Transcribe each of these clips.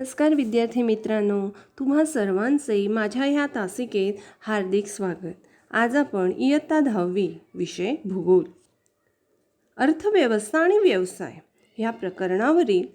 नमस्कार विद्यार्थी मित्रांनो तुम्हा सर्वांचे माझ्या ह्या तासिकेत हार्दिक स्वागत. आज आपण इयत्ता दहावी विषय भूगोल. अर्थव्यवस्था आणि व्यवसाय ह्या प्रकरणावरील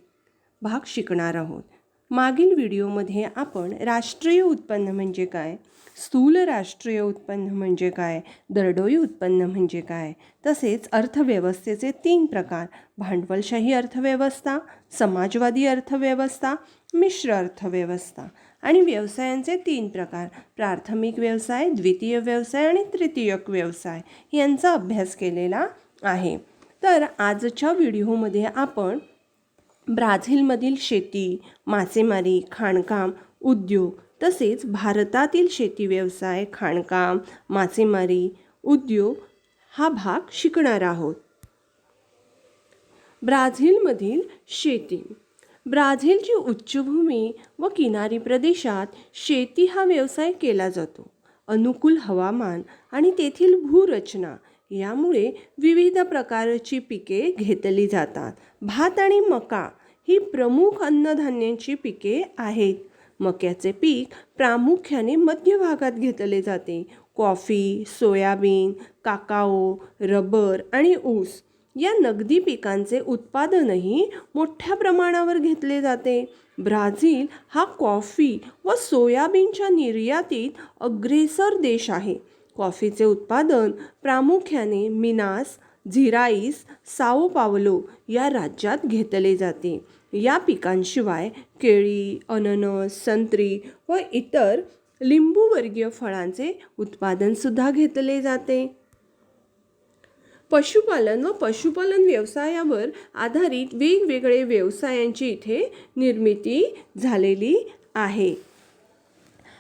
भाग शिकणार आहोत. मागील व्हिडिओमध्ये आपण राष्ट्रीय उत्पन्न म्हणजे काय? स्थूल राष्ट्रीय उत्पन्न म्हणजे काय? दरडोई उत्पन्न म्हणजे काय? तसेच अर्थव्यवस्थेचे तीन प्रकार. भांडवलशाही अर्थव्यवस्था समाजवादी अर्थव्यवस्था मिश्र अर्थव्यवस्था आणि व्यवसायांचे तीन प्रकार. प्राथमिक व्यवसाय द्वितीय व्यवसाय आणि तृतीयक व्यवसाय यांचा अभ्यास केलेला आहे. तर आजच्या व्हिडिओमध्ये आपण ब्राझीलमधील शेती मासेमारी खाणकाम उद्योग तसेच भारतातील शेती व्यवसाय खाणकाम मासेमारी उद्योग हा भाग शिकणार आहोत. ब्राझीलमधील शेती. ब्राझीलची उच्चभूमी व किनारी प्रदेशात शेती हा व्यवसाय केला जातो. अनुकूल हवामान आणि तेथील भूरचना यामुळे विविध प्रकारची पिके घेतली जातात. भात आणि मका ही प्रमुख अन्नधान्यांची पिके आहेत. मक्याचे पीक प्रामुख्याने मध्य भागात घेतले जाते. कॉफी सोयाबीन काकाओ रबर आणि ऊस या नगदी पिकांचे उत्पादनही मोठ्या प्रमाणावर घेतले जाते. ब्राझील हा कॉफी व सोयाबीनच्या निर्यातीत अग्रेसर देश आहे. कॉफीचे उत्पादन प्रामुख्याने मिनास झिराईस साओ पावलो या राज्यात घेतले जाते. या पिकांशिवाय केळी अननस संत्री व इतर लिंबूवर्गीय फळांचे उत्पादनसुद्धा घेतले जाते. पशुपालन व पशुपालन व्यवसायावर आधारित वेगवेगळे व्यवसायांची इथे निर्मिती झालेली आहे.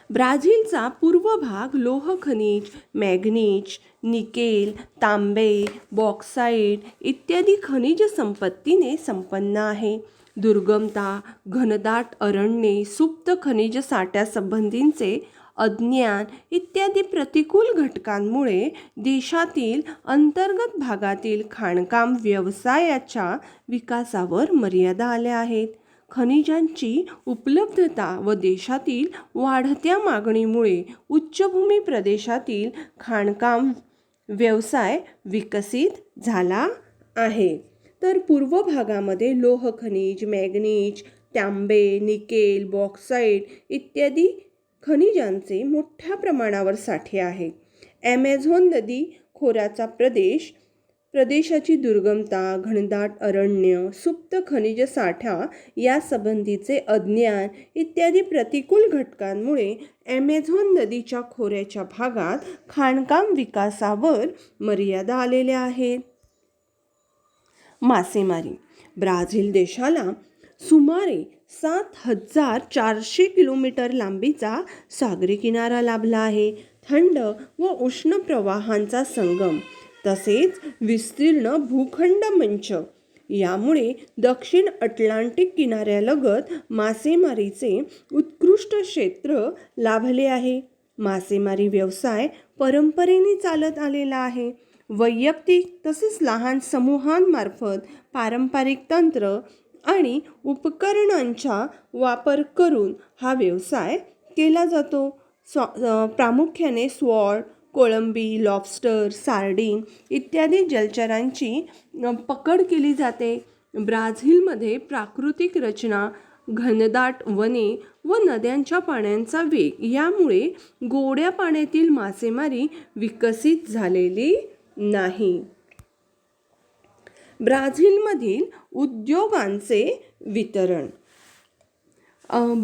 ब्राझीलचा पूर्व भाग लोह खनिज मॅग्नीज निकेल तांबे बॉक्साईट इत्यादी खनिज संपत्तीने संपन्न आहे. दुर्गमता घनदाट अरण्ये सुप्त खनिज साठ्यासंबंधींचे अज्ञान इत्यादी प्रतिकूल घटकांमुळे देशातील अंतर्गत भागातील खाणकाम व्यवसायाच्या विकासावर मर्यादा आल्या आहेत. खनिजांची उपलब्धता व देशातील वाढत्या मागणीमुळे उच्चभूमी प्रदेशातील खाणकाम व्यवसाय विकसित झाला आहे. तर पूर्व भागामध्ये लोह खनिज मॅग्नीज तांबे निकेल बॉक्साईट इत्यादी खनिजांचे मोठ्या प्रमाणावर साठे आहे. ॲमेझॉन नदी खोऱ्याचा प्रदेश प्रदेशाची दुर्गमता घनदाट अरण्य सुप्त खनिज साठा या संबंधीचे अज्ञान इत्यादी प्रतिकूल घटकांमुळे ॲमेझॉन नदीच्या खोऱ्याच्या भागात खाणकाम विकासावर मर्यादा आलेल्या आहेत. मासेमारी. ब्राझील देशाला सुमारे सात हजार चारशे किलोमीटर लांबीचा सागरी किनारा लाभला आहे. थंड व उष्ण प्रवाहांचा संगम तसेच विस्तीर्ण भूखंड मंच. यामुळे दक्षिण अटलांटिक किनाऱ्यालगत मासेमारीचे उत्कृष्ट क्षेत्र लाभले आहे. मासेमारी व्यवसाय परंपरेने चालत आलेला आहे. वैयक्तिक तसेच लहान समूहांमार्फत पारंपरिक तंत्र आणि उपकरणांचा वापर करून हा व्यवसाय केला जातो. स्व प्रामुख्याने स्वॉड कोळंबी लॉबस्टर सार्डिन इत्यादी जलचरांची पकड केली जाते. ब्राझीलमध्ये प्राकृतिक रचना घनदाट वने व नद्यांच्या पाण्यांचा वेग यामुळे गोड्या पाण्यातील मासेमारी विकसित झालेली नाही. ब्राझीलमधील उद्योगांचे वितरण.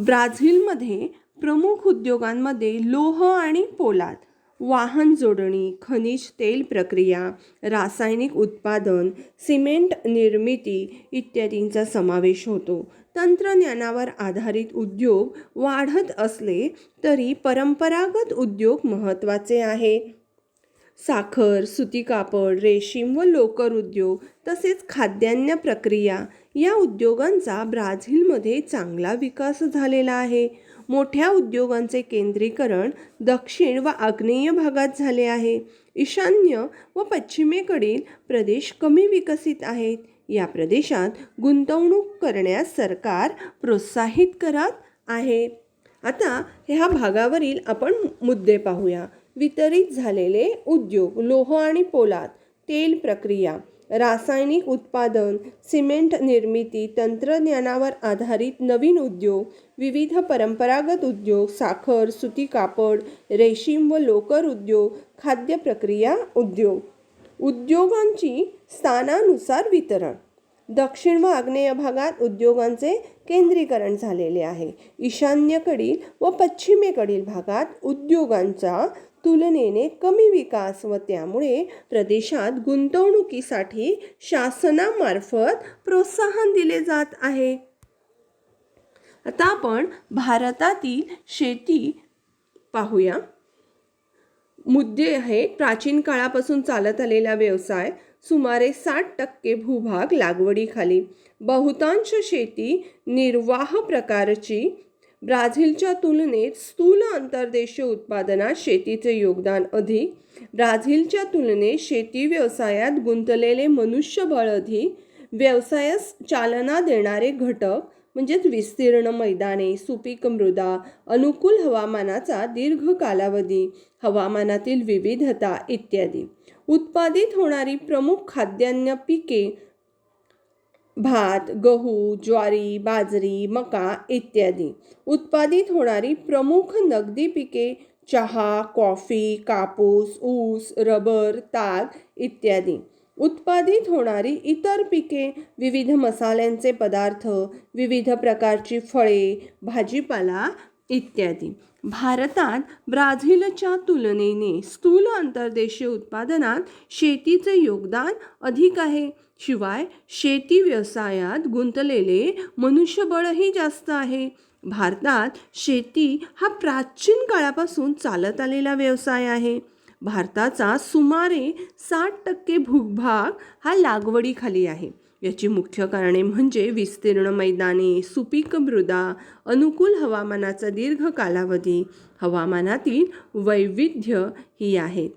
ब्राझीलमध्ये प्रमुख उद्योगांमध्ये लोह आणि पोलाद वाहन जोडणी खनिज तेल प्रक्रिया रासायनिक उत्पादन सिमेंट निर्मिती इत्यादींचा समावेश होतो. तंत्रज्ञानावर आधारित उद्योग वाढत असले तरी परंपरागत उद्योग महत्त्वाचे आहेत साखर सुती कापड रेशीम व लोकर उद्योग तसेच खाद्यान्न प्रक्रिया या उद्योगांचा ब्राझीलमध्ये चांगला विकास झालेला आहे. मोठ्या उद्योगांचे केंद्रीकरण दक्षिण व आग्नेय भागात झाले आहे. ईशान्य व पश्चिमेकडील प्रदेश कमी विकसित आहेत. या प्रदेशात गुंतवणूक करण्यास सरकार प्रोत्साहित करत आहे. आता ह्या भागावरील आपण मुद्दे पाहूया. वितरित झालेले उद्योग लोह आणि पोलाद तेल प्रक्रिया रासायनिक उत्पादन सिमेंट निर्मिती तंत्रज्ञानावर आधारित नवीन उद्योग विविध परंपरागत उद्योग साखर सुती कापड रेशीम व लोकर उद्योग खाद्य प्रक्रिया उद्योग. उद्योगांची स्थानानुसार वितरण. दक्षिण व आग्नेय भागात उद्योगांचे केंद्रीकरण झालेले आहे. ईशान्येकडील व पश्चिमेकडील भागात उद्योगांचा तुलनेने कमी विकास व त्यामुळे प्रदेशात गुंतवणुकीसाठी शासनामार्फत प्रोत्साहन दिले जात आहे. आता आपण भारतातील शेती पाहूया. मुद्दे आहेत. प्राचीन काळापासून चालत आलेला व्यवसाय सुमारे साठ टक्के भूभाग लागवडीखाली. बहुतांश शेती निर्वाह प्रकारची. ब्राझीलच्या तुलनेत स्थूल अंतर्देशीय उत्पादनात शेतीचे योगदान अधिक. ब्राझीलच्या तुलनेत शेती व्यवसायात गुंतलेले मनुष्यबळ अधिक. व्यवसायास चालना देणारे घटक म्हणजेच विस्तीर्ण मैदाने सुपीक मृदा अनुकूल हवामानाचा दीर्घ कालावधी हवामानातील विविधता इत्यादी. उत्पादित होणारी प्रमुख खाद्यान्न पिके भात गहू ज्वारी बाजरी मका इत्यादी. उत्पादित होणारी प्रमुख नगदी पिके चहा कॉफी कापूस ऊस रबर ताग इत्यादी. उत्पादित होणारी इतर पिके विविध मसाल्यांचे पदार्थ विविध प्रकारची फळे भाजीपाला इत्यादी. भारतात ब्राझीलच्या तुलनेने स्थूल अंतर्देशीय उत्पादनात शेतीचे योगदान अधिक आहे. शिवाय शेती व्यवसायात गुंतलेले मनुष्यबळही जास्त आहे. भारतात शेती हा प्राचीन काळापासून चालत आलेला व्यवसाय आहे. भारताचा सुमारे साठ टक्के भूभाग हा लागवडीखाली आहे. याची मुख्य कारणे म्हणजे विस्तीर्ण मैदाने सुपीक मृदा अनुकूल हवामानाचा दीर्घ कालावधी हवामानातील वैविध्य ही आहेत.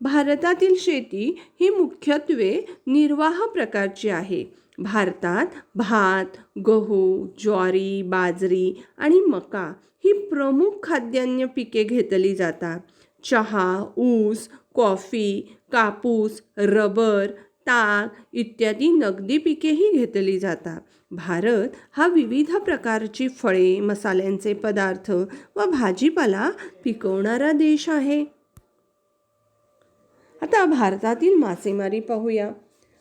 भारतातील शेती ही मुख्यत्वे निर्वाह प्रकारची आहे. भारतात भात गहू ज्वारी बाजरी आणि मका ही प्रमुख खाद्यान्न पिके घेतली जातात. चहा ऊस कॉफी कापूस रबर ताग इत्यादी नगदी पिकेही घेतली जातात. भारत हा विविध प्रकारची फळे मसाल्यांचे पदार्थ व भाजीपाला पिकवणारा देश आहे. आता भारतातील मासेमारी पाहूया.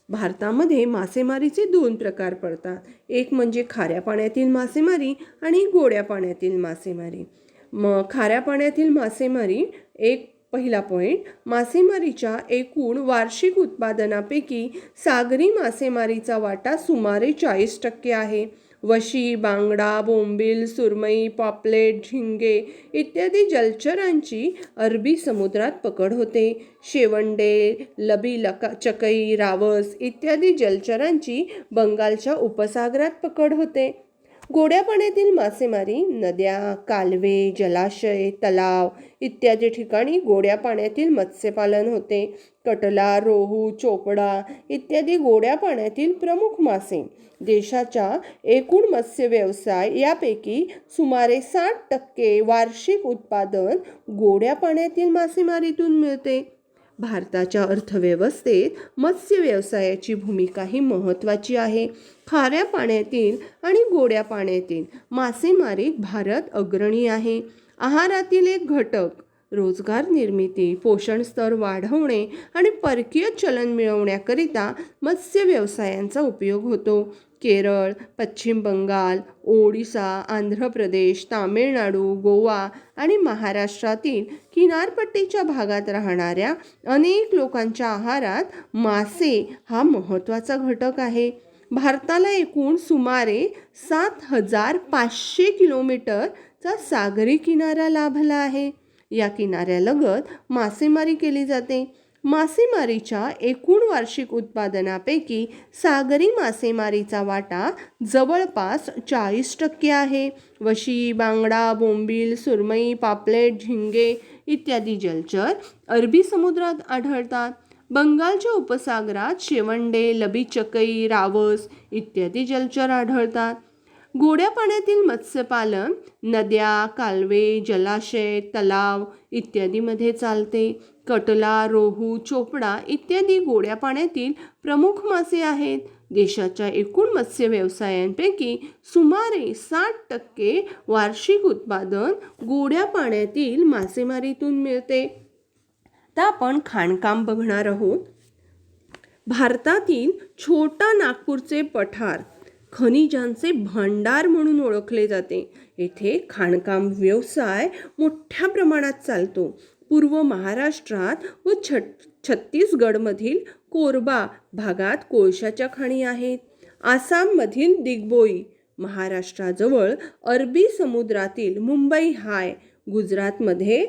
भारतामध्ये मासेमारीचे दोन प्रकार पडतात. एक म्हणजे खाऱ्या पाण्यातील मासेमारी आणि गोड्या पाण्यातील मासेमारी. मग खाऱ्या पाण्यातील मासेमारी एक पहिला पॉईंट मासेमारीच्या एकूण वार्षिक उत्पादनापैकी सागरी मासेमारीचा वाटा सुमारे चाळीस टक्के आहे. वशी बांगडा बोंबील सुरमई पॉपलेट झिंगे इत्यादी जलचरांची अरबी समुद्रात पकड होते. शेवंडे लबी लका चकई रावस इत्यादी जलचरांची बंगालच्या उपसागरात पकड होते. गोड्या पाण्यातील मासेमारी नद्या कालवे जलाशय तलाव इत्यादी ठिकाणी गोड्या पाण्यातील मत्स्यपालन होते. कटला रोहू चोपडा इत्यादी गोड्या पाण्यातील प्रमुख मासे. देशाच्या एकूण मत्स्य व्यवसाय यापैकी सुमारे साठ टक्के वार्षिक उत्पादन गोड्या पाण्यातील मासेमारीतून मिळते. भारताच्या अर्थव्यवस्थेत मत्स्य व्यवसायाची भूमिका ही महत्त्वाची आहे. खाऱ्या पाण्यातील आणि गोड्या पाण्यातील मासेमारीत भारत अग्रणी आहे. आहारातील एक घटक रोजगार निर्मिती पोषण स्तर वाढवणे आणि परकीय चलन मिळवण्याकरिता मत्स्य व्यवसायांचा उपयोग होतो. केरळ पश्चिम बंगाल ओडिसा आंध्र प्रदेश तामिळनाडू गोवा आणि महाराष्ट्रातील किनारपट्टीच्या भागात राहणाऱ्या अनेक लोकांच्या आहारात मासे हा महत्त्वाचा घटक आहे. भारताला एकूण सुमारे सात हजार पाचशे किलोमीटरचा सागरी किनारा लाभला आहे. या किनाऱ्यालगत मासेमारी केली जाते. मासेमारीच्या एकूण वार्षिक उत्पादनापैकी सागरी मासेमारीचा वाटा जवळपास चाळीस टक्के आहे. वशी बांगडा बोंबील सुरमई पापलेट झिंगे इत्यादी जलचर अरबी समुद्रात आढळतात. बंगालच्या उपसागरात शेवंडे लबीचकई रावस इत्यादी जलचर आढळतात. गोड्या पाण्यातील मत्स्यपालन नद्या कालवे जलाशय तलाव इत्यादीमध्ये चालते. कटला रोहू चोपडा इत्यादी गोड्या पाण्यातील प्रमुख मासे आहेत. देशाच्या एकूण मत्स्य व्यवसायांपैकी सुमारे साठ टक्के वार्षिक उत्पादन गोड्या पाण्यातील मासेमारीतून मिळते. तर आपण खाणकाम बघणार आहोत. भारतातील छोटा नागपूरचे पठार खनिजांचे भांडार म्हणून ओळखले जाते. येथे खाणकाम व्यवसाय मोठ्या प्रमाणात चालतो. पूर्व महाराष्ट्रात व छट छत्तीसगडमधील कोरबा भागात कोळशाच्या खाणी आहेत. आसाममधील दिग्बोई महाराष्ट्राजवळ अरबी समुद्रातील मुंबई हाय गुजरातमध्ये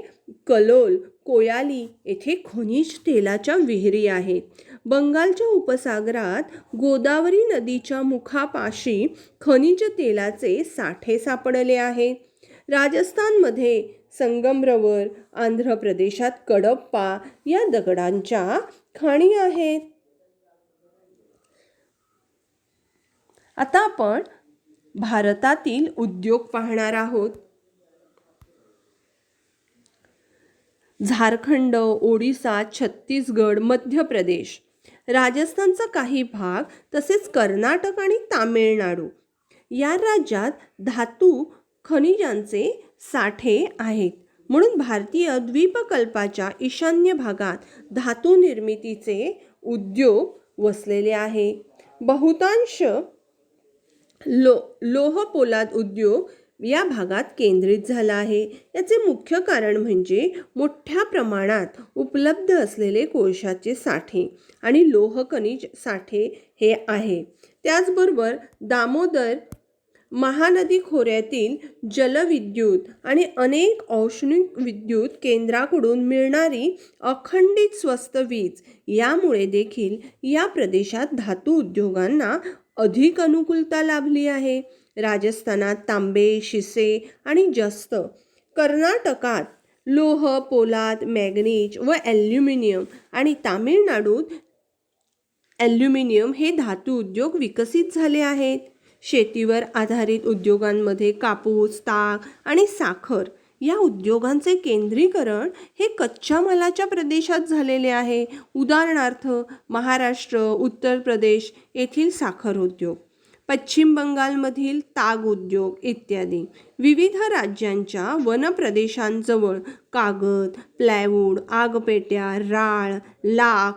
कलोल कोयाली येथे खनिज तेलाच्या विहिरी आहेत. बंगालच्या उपसागरात गोदावरी नदीच्या मुखापाशी खनिज तेलाचे साठे सापडले आहेत राजस्थानमध्ये संगमरवर आंध्र प्रदेशात कडप्पा या दगडांच्या खाणी आहेत. आता आपण भारतातील उद्योग पाहणार आहोत. झारखंड ओडिसा छत्तीसगड मध्य प्रदेश राजस्थानचा काही भाग तसेच कर्नाटक आणि तामिळनाडू. या राज्यात धातू खनिजांचे साठे आहेत. म्हणून भारतीय द्वीपकल्पाच्या ईशान्य भागात धातू निर्मितीचे उद्योग वसलेले आहे. बहुतांश लो लोह पोलाद उद्योग या भागात केंद्रित झाला आहे. याचे मुख्य कारण म्हणजे मोठ्या प्रमाणात उपलब्ध असलेले कोळशाचे साठे आणि लोहखनिज साठे हे आहे. त्याचबरोबर दामोदर महानदी खोऱ्यातील जलविद्युत आणि अनेक औष्णिक विद्युत केंद्राकडून मिळणारी अखंडित स्वस्त वीज यामुळे देखील या प्रदेशात धातू उद्योगांना अधिक अनुकूलता लाभली आहे. राजस्थानात तांबे शिसे आणि जस्त. कर्नाटकात लोह पोलाद मॅग्नीज व ॲल्युमिनियम आणि तामिळनाडूत ॲल्युमिनियम हे धातू उद्योग विकसित झाले आहेत. शेतीवर आधारित उद्योगांमध्ये कापूस ताग आणि साखर या उद्योगांचे केंद्रीकरण हे कच्च्या मालाच्या प्रदेशात झालेले आहे. उदाहरणार्थ महाराष्ट्र उत्तर प्रदेश येथील साखर उद्योग. पश्चिम बंगालमधील ताग उद्योग इत्यादी. विविध राज्यांच्या वनप्रदेशांजवळ कागद प्लायवूड आगपेट्या राळ लाख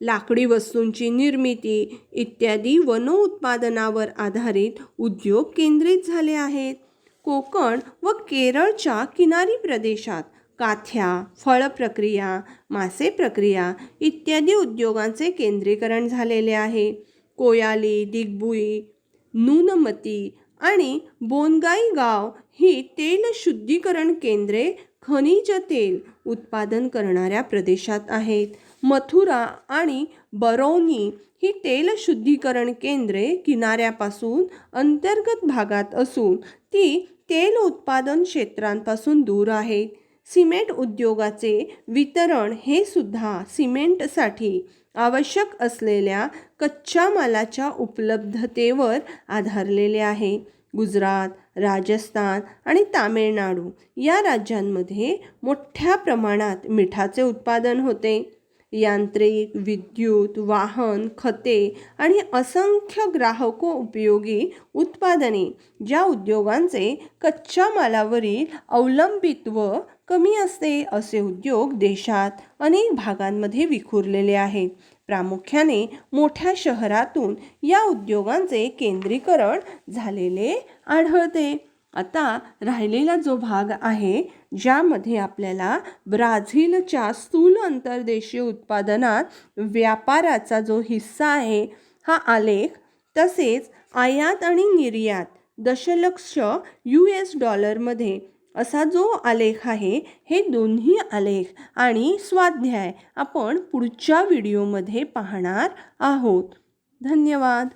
लाकडी वस्तूंची निर्मिती इत्यादी वनोत्पादनावर आधारित उद्योग केंद्रित झाले आहेत. कोकण व केरळच्या किनारी प्रदेशात काथ्या फळ प्रक्रिया मासे प्रक्रिया इत्यादी उद्योगांचे केंद्रीकरण झालेले आहे. कोयाली दिग्बुई नूनमती आणि बोनगाई गाव ही तेल शुद्धीकरण केंद्रे खनिज तेल उत्पादन करणाऱ्या प्रदेशात आहेत. मथुरा आणि बरौनी ही तेल शुद्धीकरण केंद्रे किनाऱ्यापासून अंतर्गत भागात असून ती तेल उत्पादन क्षेत्रांपासून दूर आहेत. सिमेंट उद्योगाचे वितरण हे सुद्धा सिमेंटसाठी आवश्यक असलेल्या कच्च्या मालाच्या उपलब्धतेवर आधारलेले आहे. गुजरात राजस्थान आणि तामिळनाडू या राज्यांमध्ये मोठ्या प्रमाणात मिठाचे उत्पादन होते. यांत्रिक विद्युत वाहन खते आणि असंख्य ग्राहको उपयोगी उत्पादने ज्या उद्योगांचे कच्च्या मालावरील अवलंबित्व कमी असते असे उद्योग देशात अनेक भागांमध्ये विखुरलेले आहेत. प्रामुख्याने मोठ्या शहरातून या उद्योगांचे केंद्रीकरण झालेले आढळते. आता राहिलेला जो भाग आहे ज्यामध्ये आपल्याला ब्राझीलच्या स्थूल अंतर्देशीय उत्पादनात व्यापाराचा जो हिस्सा आहे हा आलेख तसेच आयात आणि निर्यात दशलक्ष यू एस डॉलरमध्ये असा जो आलेख आहे हे दोन्ही आलेख आणि स्वाध्याय आपण पुढच्या व्हिडिओमध्ये पाहणार आहोत. धन्यवाद.